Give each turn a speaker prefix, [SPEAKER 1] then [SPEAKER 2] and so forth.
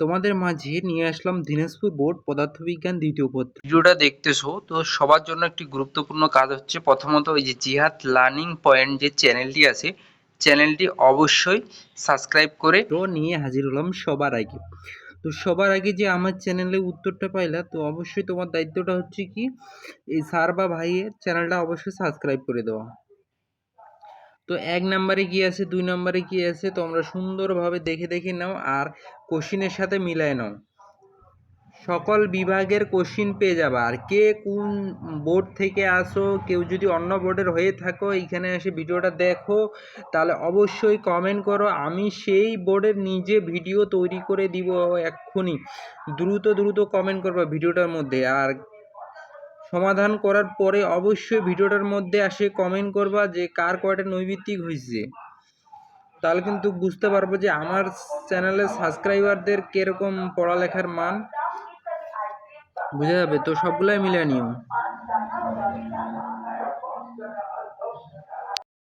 [SPEAKER 1] তোমাদের মাঝে নিয়ে আসলাম দিনাজপুর বোর্ড পদার্থবিজ্ঞান দ্বিতীয় পত্র
[SPEAKER 2] ভিডিওটা দেখতেছো তো সবার জন্য একটি গুরুত্বপূর্ণ কাজ হচ্ছে প্রথমত ওই যে জিহাদ লার্নিং পয়েন্ট যে চ্যানেলটি আছে চ্যানেলটি অবশ্যই সাবস্ক্রাইব করে
[SPEAKER 1] তো নিয়ে হাজির হলাম সবার আগে। তো সবার আগে যে আমার চ্যানেলে উত্তরটা পাইলা তো অবশ্যই তোমার দায়িত্বটা হচ্ছে কি এই স্যার বা ভাইয়ের চ্যানেলটা অবশ্যই সাবস্ক্রাইব করে দেওয়া। তো এক নম্বরে কি আছে, দুই নম্বরে কি আছে, তোমরা সুন্দরভাবে দেখে দেখে নাও আর কোশ্চিনের সাথে মিলায় নাও। সকল বিভাগের কোশ্চিন পেয়ে যাবা। আর কে কোন বোর্ড থেকে আসো, কেউ যদি অন্য বোর্ডের হয়ে থাকো, এইখানে এসে ভিডিওটা দেখো, তাহলে অবশ্যই কমেন্ট করো। আমি সেই বোর্ডের নিজে ভিডিও তৈরি করে দিব এক্ষুনি। দ্রুত দ্রুত কমেন্ট করবা ভিডিওটার মধ্যে। আর সমাধান করার পরে অবশ্যই ভিডিওটার মধ্যে আসে কমেন্ট করবা যে কার কয়টা নৈবিত্তিক হয়েছে তাহলে কিন্তু বুঝতে পারব যে আমার চ্যানেলের সাবস্ক্রাইবারদের কীরকম পড়ালেখার মান। বুঝা যাবে? তো সবগুলাই মিলে নিও।